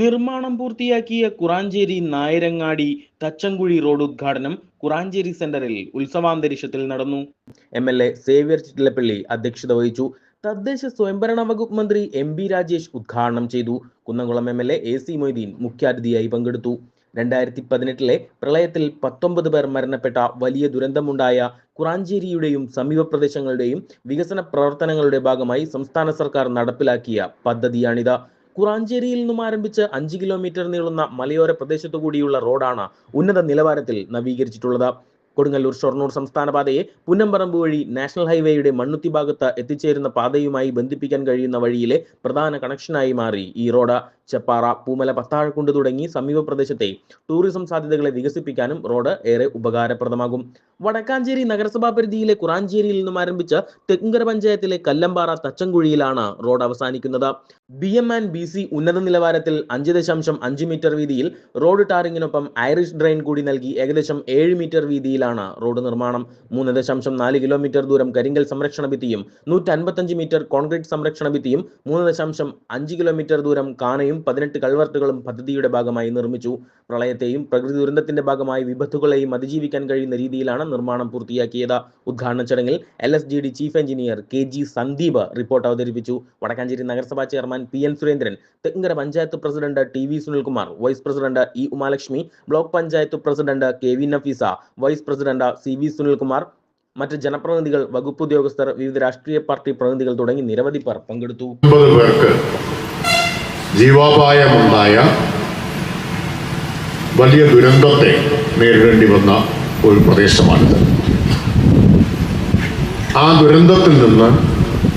നിർമ്മാണം പൂർത്തിയാക്കിയ കുറാഞ്ചേരി നായരങ്ങാടി തച്ചങ്കുഴി റോഡ് ഉദ്ഘാടനം കുറാഞ്ചേരി സെന്ററിൽ ഉത്സവാന്തരീക്ഷത്തിൽ നടന്നു. M L A Xavier Chittilappally അധ്യക്ഷത വഹിച്ചു. തദ്ദേശ സ്വയംഭരണ വകുപ്പ് മന്ത്രി എം ബി രാജേഷ് ഉദ്ഘാടനം ചെയ്തു. Kunnamkulam M L A A C Moideen മുഖ്യാതിഥിയായി പങ്കെടുത്തു. രണ്ടായിരത്തി പതിനെട്ടിലെ പ്രളയത്തിൽ പത്തൊമ്പത് പേർ മരണപ്പെട്ട വലിയ ദുരന്തമുണ്ടായ കുറാഞ്ചേരിയുടെയും സമീപ പ്രദേശങ്ങളുടെയും വികസന പ്രവർത്തനങ്ങളുടെ ഭാഗമായി സംസ്ഥാന സർക്കാർ നടപ്പിലാക്കിയ പദ്ധതിയാണിത്. കുറാഞ്ചേരിയിൽ നിന്നും ആരംഭിച്ച് അഞ്ച് കിലോമീറ്റർ നീളുന്ന മലയോര പ്രദേശത്തു കൂടിയുള്ള റോഡാണ് ഉന്നത നിലവാരത്തിൽ നവീകരിച്ചിട്ടുള്ളത്. കൊടുങ്ങല്ലൂർ ഷൊർണൂർ സംസ്ഥാന പാതയെ പുന്നമ്പറമ്പ് വഴി നാഷണൽ ഹൈവേയുടെ മണ്ണുത്തി ഭാഗത്ത് എത്തിച്ചേരുന്ന പാതയുമായി ബന്ധിപ്പിക്കാൻ കഴിയുന്ന വഴിയിലെ പ്രധാന കണക്ഷനായി മാറി. ഈ റോഡ് ചെപ്പാറ പൂമല പത്താഴക്കുണ്ട് തുടങ്ങി സമീപ പ്രദേശത്തെ ടൂറിസം സാധ്യതകളെ വികസിപ്പിക്കാനും റോഡ് ഏറെ ഉപകാരപ്രദമാകും. വടക്കാഞ്ചേരി നഗരസഭാ പരിധിയിലെ കുറാഞ്ചേരിയിൽ നിന്നും ആരംഭിച്ച തെക്കുംകര പഞ്ചായത്തിലെ കല്ലമ്പാറ തച്ചങ്കുഴിയിലാണ് റോഡ് അവസാനിക്കുന്നത്. B M and B C ഉന്നത നിലവാരത്തിൽ അഞ്ച് ദശാംശം അഞ്ച് മീറ്റർ വീതിയിൽ റോഡ് ടാറിങ്ങിനൊപ്പം ഐറിഷ് ഡ്രെയിൻ കൂടി നൽകി ഏകദേശം ഏഴ് മീറ്റർ വീതിയിലാണ് റോഡ് നിർമ്മാണം മൂന്ന് ദശാംശം നാല് കിലോമീറ്റർ ദൂരം കരിങ്കൽ സംരക്ഷണ ഭിത്തിയും നൂറ്റി അൻപത്തഞ്ച് മീറ്റർ കോൺക്രീറ്റ് സംരക്ഷണ ഭിത്തിയും മൂന്ന് ദശാംശം അഞ്ച് കിലോമീറ്റർ ദൂരം കാനയും പതിനെട്ട് കൾവർട്ടുകളും പദ്ധതിയുടെ ഭാഗമായി നിർമ്മിച്ചു. പ്രളയത്തെയും പ്രകൃതി ദുരന്തത്തിന്റെ ഭാഗമായി വിപത്തുകളെയും അതിജീവിക്കാൻ കഴിയുന്ന രീതിയിലാണ് നിർമ്മാണം പൂർത്തിയാക്കിയത്. ഉദ്ഘാടന ചടങ്ങിൽ L S G D chief engineer K G Sandeep report അവതരിപ്പിച്ചു. വടക്കാഞ്ചേരി നഗരസഭാ chairman P N Surendran Thekkumkara panchayat president T V Sunilkumar vice president E Umalakshmi block panchayat president K V Nafeesa vice president C V Sunilkumar മറ്റ് ജനപ്രതിനിധികൾ വകുപ്പ് ഉദ്യോഗസ്ഥർ വിവിധ രാഷ്ട്രീയ party പ്രതിനിധികൾ തുടങ്ങി നിരവധി പേർ പങ്കെടുത്തു. പേർക്ക് ജീവാപായമുണ്ടായ വലിയ ദുരന്തത്തെ നേരിടേണ്ടി വന്ന ഒരു പ്രദേശമാണിത്. ആ ദുരന്തത്തിൽ നിന്ന്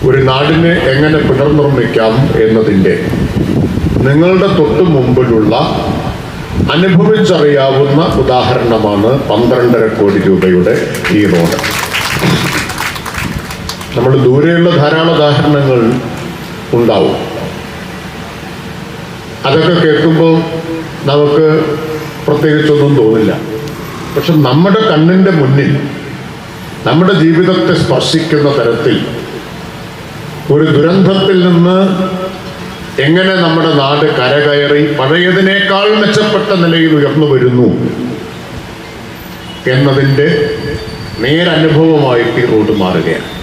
ഒരു നാടിനെ എങ്ങനെ പുനർനിർമ്മിക്കാം എന്നതിന്റെ നിങ്ങളുടെ തൊട്ടു മുമ്പിലുള്ള അനുഭവിച്ചറിയാവുന്ന ഉദാഹരണമാണ് പന്ത്രണ്ടര കോടി രൂപയുടെ ഈ റോഡ്. നമ്മൾ ദൂരെയുള്ള ധാരാളം ഉദാഹരണങ്ങൾ ഉണ്ടാവും. അതൊക്കെ കേൾക്കുമ്പോൾ നമുക്ക് പ്രത്യേകിച്ചൊന്നും തോന്നില്ല. പക്ഷെ നമ്മുടെ കണ്ണിന്റെ മുന്നിൽ നമ്മുടെ ജീവിതത്തെ സ്പർശിക്കുന്ന തരത്തിൽ ഒരു ദുരന്തത്തിൽ നിന്ന് എങ്ങനെ നമ്മുടെ നാട് കരകയറി പഴയതിനേക്കാൾ മെച്ചപ്പെട്ട നിലയിൽ ഉയർന്നു വരുന്നു എന്നതിന്റെ നേരനുഭവമായിട്ട് ഈ റോഡ് മാറുകയാണ്.